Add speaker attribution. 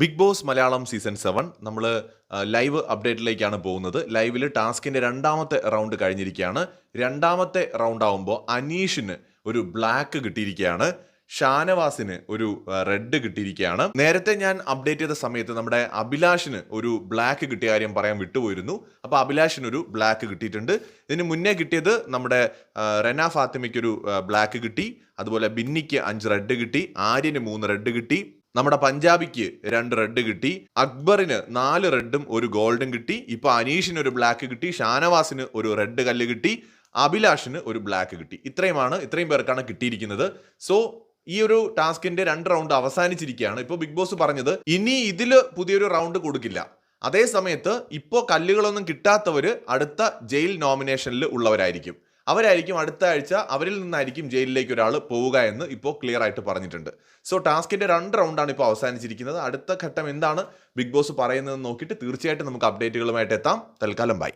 Speaker 1: Bigg Boss Malayalam season seven നമ്മൾ live അപ്ഡേറ്റിലേക്കാണ് പോകുന്നത്. ലൈവിൽ ടാസ്കിന്റെ രണ്ടാമത്തെ റൗണ്ട് കഴിഞ്ഞിരിക്കുകയാണ്. രണ്ടാമത്തെ റൗണ്ട് ആകുമ്പോൾ അനീഷിന് ഒരു ബ്ലാക്ക് കിട്ടിയിരിക്കുകയാണ്. ഷാനവാസിന് ഒരു റെഡ് കിട്ടിയിരിക്കുകയാണ്. നേരത്തെ ഞാൻ അപ്ഡേറ്റ് ചെയ്ത സമയത്ത് നമ്മുടെ അഭിലാഷിന് ഒരു ബ്ലാക്ക് കിട്ടിയ കാര്യം പറയാൻ വിട്ടുപോയിരുന്നു. അപ്പോൾ അഭിലാഷിന് ഒരു ബ്ലാക്ക് കിട്ടിയിട്ടുണ്ട്. ഇതിന് മുന്നേ കിട്ടിയത് നമ്മുടെ റെന ഫാത്തിമയ്ക്ക് ഒരു ബ്ലാക്ക് കിട്ടി. അതുപോലെ ബിന്നിക്ക് അഞ്ച് റെഡ് കിട്ടി. ആര്യന് മൂന്ന് റെഡ് കിട്ടി. നമ്മുടെ പഞ്ചാബിക്ക് രണ്ട് റെഡ് കിട്ടി അക്ബറിന് നാല് റെഡും ഒരു ഗോൾഡും കിട്ടി ഇപ്പൊ അനീഷിന് ഒരു ബ്ലാക്ക് കിട്ടി ഷാനവാസിന് ഒരു റെഡ് കല്ല് കിട്ടി അഭിലാഷിന് ഒരു ബ്ലാക്ക് കിട്ടി. ഇത്രയുമാണ് ഇത്രയും പേർക്കാണ് കിട്ടിയിരിക്കുന്നത്. സോ ഈ ഒരു ടാസ്കിന്റെ രണ്ട് റൗണ്ട് അവസാനിച്ചിരിക്കുകയാണ്. ഇപ്പോൾ ബിഗ് ബോസ് പറഞ്ഞത് ഇനി ഇതിൽ പുതിയൊരു റൗണ്ട് കൊടുക്കില്ല. അതേ സമയത്ത് ഇപ്പോൾ കല്ലുകളൊന്നും കിട്ടാത്തവർ അടുത്ത ജയിൽ നോമിനേഷനിൽ ഉള്ളവരായിരിക്കും. അവരായിരിക്കും അടുത്ത ആഴ്ച അവരിൽ നിന്നായിരിക്കും ജയിലിലേക്ക് ഒരാൾ പോവുക എന്ന് ഇപ്പോൾ ക്ലിയർ ആയിട്ട് പറഞ്ഞിട്ടുണ്ട്. സോ ടാസ്കിന്റെ രണ്ട് റൗണ്ടാണ് ഇപ്പോൾ അവസാനിച്ചിരിക്കുന്നത്. അടുത്ത ഘട്ടം എന്താണ്? ബിഗ് ബോസ് പറയുന്നതെന്ന് നോക്കിയിട്ട് തീർച്ചയായിട്ടും നമുക്ക് അപ്ഡേറ്റുകളുമായിട്ട് എത്താം. തൽക്കാലം ബൈ